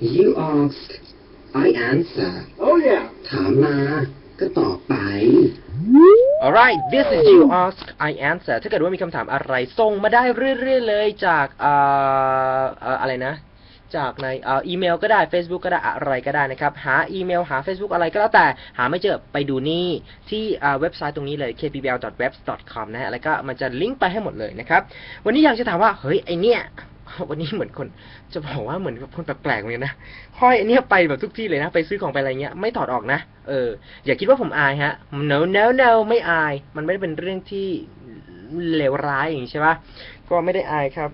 You ask I answer Oh yeah. ถามมาก็ตอบไป alright this is you ask I answer ถ้าเกิดว่ามีคำถามอะไรส่งมาได้เรื่อยๆเลยจากเอ่อเอ่ออะไรนะ จากในเอ่ออีเมลก็ได้ Facebook ก็ได้อะไรก็ได้นะครับ หาอีเมลหา Facebook อะไรก็แล้วแต่หาไม่เจอไปดูนี่ที่เอ่อเว็บไซต์ตรงนี้เลย kpbl.webs.com นะฮะแล้วก็มันจะลิงก์ไปให้หมดเลยนะครับ วันนี้อยากจะถามว่า เฮ้ย ไอเนี้ย วันนี้เหมือนคน จะบอกว่าเหมือนกับคนแปลกๆเหมือนกันนะห้อยไอเนี้ยไปแบบทุกที่เลยนะ ไปซื้อของไปอะไรเงี้ย ไม่ถอดออกนะ เออ อย่าคิดว่าผมอายฮะ no no no ไม่อาย มันไม่ได้เป็นเรื่องที่เลวร้ายอย่างนี้ใช่ปะก็ไม่ได้อายครับ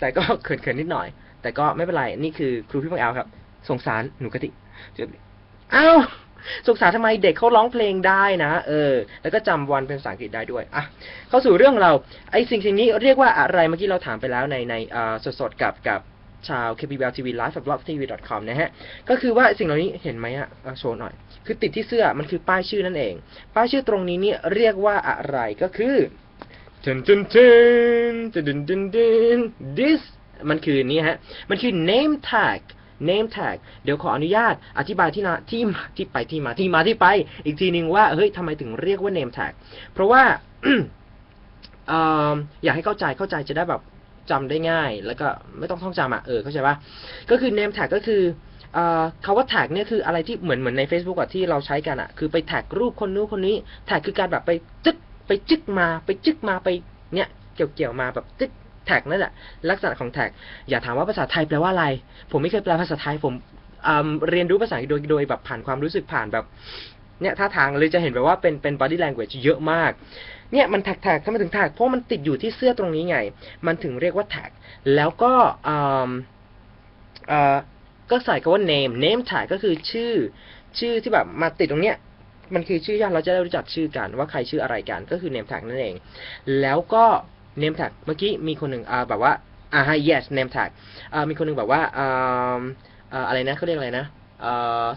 แต่ก็เขินๆนิดหน่อย แต่ก็ไม่เป็นไร นี่คือครูพี่พังแอลครับ สงสารหนูกติเอ้า สงสารทำไมเด็กเขาร้องเพลงได้นะ เออ แล้วก็จำวันเป็นภาษาอังกฤษได้ด้วยอะเข้าสู่เรื่องเราไอ้สิ่งสิ่งนี้เรียกว่าอะไรเมื่อกี้เราถามไปแล้วในในเอ่อสดกับกับชาว KBL TV Live กับ blogtv.com นะฮะ ก็คือว่าสิ่งเหล่านี้เห็นไหมอะโชว์หน่อย คือติดที่เสื้อมันคือป้ายชื่อนั่นเอง ป้ายชื่อตรงนี้เนี่ยเรียกว่าอะไรก็คือทึนทึนทึนทึนทึนทึนทึน this มันคือนี่ฮะ มันคือ name tag name tag เดี๋ยวขออนุญาตอธิบายที่นาที่มาที่ไปที่มาที่มาที่ไป อีกทีหนึ่งว่าเฮ้ยทำไมถึงเรียกว่า name tag เพราะว่าอยากให้เข้าใจเข้าใจจะได้แบบจำได้ง่าย แล้วก็ไม่ต้องท่องจำอะเออเข้าใจปะก็คือ name tag ก็คือคาว่า tag เนี่ยคืออะไรที่เหมือนเหมือนใน Facebook อะที่เราใช้กันอะคือไปแท็กรูปคนนู้นคนนี้ tag คือการแบบไปจึ๊กไปจึ๊กมาไปจึ๊กมาไปเนี่ยเกี่ยวเกี่ยวมาแบบจึ๊ก แท็กนั่นแหละลักษณะของแท็กอย่าถามว่าภาษาไทยแปลว่าอะไร ผมไม่เคยแปลภาษาไทยผมเรียนรู้ภาษาโดยโดยแบบผ่านความรู้สึกผ่านแบบเนี่ยท่าทางเลยจะเห็นแบบว่าเป็นเป็น body language เยอะมาก เนี่ยมันแท็กแท็กทำไมถึงแท็กเพราะมันติดอยู่ที่เสื้อตรงนี้ไง มันถึงเรียกว่าแท็กแล้วก็ก็ใส่คำว่า name name tag ก็คือชื่อ ชื่อที่แบบมาติดตรงเนี้ยมันคือชื่อย่อเราจะได้รู้จักชื่อกัน ว่าใครชื่ออะไรกันก็คือ name tag นั่นเอง แล้วก็ name tag เมื่อกี้มีคนหนึ่งอ่าแบบว่าอ่า yes name tag อ่ามีคนหนึ่งแบบว่าอ่าอะไรนะเขาเรียกอะไรนะ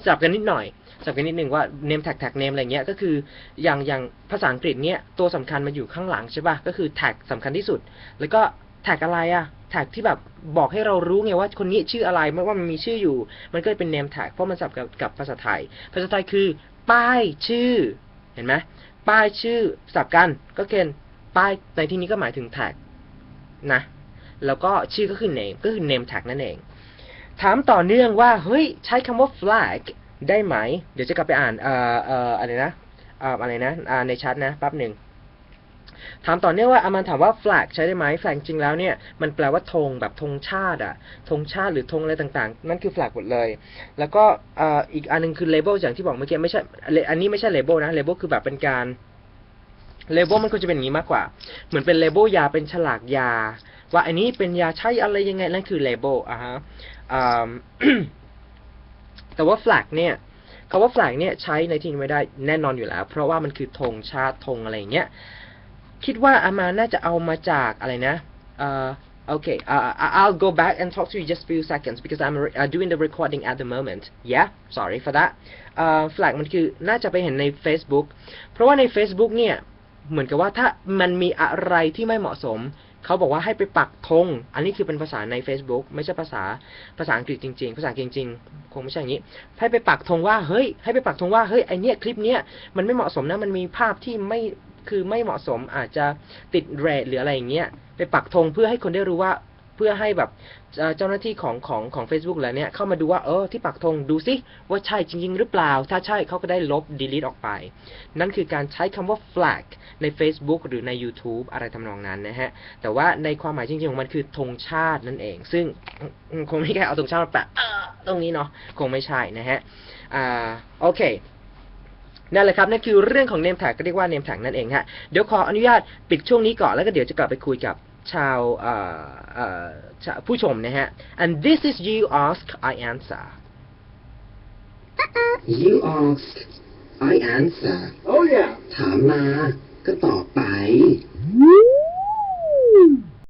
สลับกันนิดหน่อยสลับกันนิดหนึ่งว่า name tag tag name อะไรเงี้ยก็คืออย่างอย่างภาษาอังกฤษเนี้ยตัวสำคัญมาอยู่ข้างหลังใช่ป่ะก็คือ tag สำคัญที่สุด แล้วก็ tag อะไรอะ tag ที่แบบบอกให้เรารู้ไงว่าคนนี้ชื่ออะไรไม่ว่ามันมีชื่ออยู่ มันก็เลยเป็น name tag เพราะมันสับกับกับภาษาไทย ภาษาไทยคือ ป้ายชื่อ เห็นไหมป้ายชื่อสับกันก็เกณฑ์ ป้ายในที่นี้ก็หมายถึง tag นะ แล้วก็ชื่อก็คือ name ก็คือ name tag นั่นเอง ถามต่อเนื่องว่า เฮ้ย ใช้คำว่า flag ได้ไหม เดี๋ยวจะกลับไปอ่านเอ่อเอ่ออะไรนะเอ่ออะไรนะอ่าในชัดนะแป๊บหนึ่งถามต่อเนื่องว่าอามันถามว่า flag ใช้ได้ไหม flag จริงแล้วเนี่ย มันแปลว่าธงแบบธงชาติอะธงชาติหรือธงอะไรต่างๆ นั่นคือ flag หมดเลย แล้วก็อ่ออีกอันหนึงคือ label อย่างที่บอกเมื่อกี้ไม่ใช่ อันนี้ไม่ใช่ label นะ label คือแบบเป็นการ label มันควรจะเป็นอย่างนี้มากกว่า เหมือนเป็น label ยาเป็นฉลากยา ว่าอันนี้เป็นยาใช้อะไรยังไงนั่นคือ label อะฮะแต่ว่า flag เนี่ยคำว่า flag เนี่ยใช้ในที่นี้ไม่ได้แน่นอนอยู่แล้ว เพราะว่ามันคือธงชาติธงอะไรเงี้ยคิดว่าอามาน่าจะเอามาจากอะไรนะเอ่อ Okay, uh, I- I'll go back and talk to you just few seconds because I'm re- uh, doing the recording at the moment. Yeah, sorry for that. Uh, flag มันคือน่าจะไปเห็นใน Facebook เพราะว่าใน Facebook เนี่ย เหมือนกับว่าถ้ามันมีอะไรที่ไม่เหมาะสม เขาบอกว่าให้ไปปักธงอันนี้คือเป็นภาษาใน Facebook ไม่ใช่ภาษาภาษาอังกฤษจริง ๆ ภาษาอังกฤษจริงๆคงไม่ใช่อย่างนี้ ให้ไปปักธงว่าเฮ้ย ให้ไปปักธงว่าเฮ้ยไอเนี้ยคลิปเนี้ยมันไม่เหมาะสมนะมันมีภาพที่ไม่คือไม่เหมาะสมอาจจะติดเรทหรืออะไรอย่างเงี้ยไปปักธงเพื่อให้คนได้รู้ว่า เพื่อให้แบบเจ้าหน้าที่ของของของ Facebook แล้วเนี่ยเข้ามาดูว่าเออที่ปักธงดูซิว่าใช่จริง ๆ หรือเปล่า ถ้าใช่เขาก็ได้ลบ delete ออกไป นั่นคือการใช้คำว่า flag ใน Facebook หรือใน YouTube อะไรทำนองนั้นนะฮะ แต่ว่าในความหมายจริง ๆ ของมันคือธงชาตินั่นเอง ซึ่งคงไม่แค่เอาธงชาติมาแปะตรงนี้เนาะคงไม่ใช่นะฮะอ่าโอเคนั่นแหละครับนั่นคือเรื่องของ name tag ก็เรียกว่า name tag นั่นเองฮะเดี๋ยวขออนุญาตปิดช่วงนี้ก่อนแล้วก็เดี๋ยวจะกลับไปคุยกับ ชาวเอ่อเอ่อชาวผู้ชมนะฮะ and this is you ask I answer You ask I answer Oh yeah. ถามมาก็ตอบไป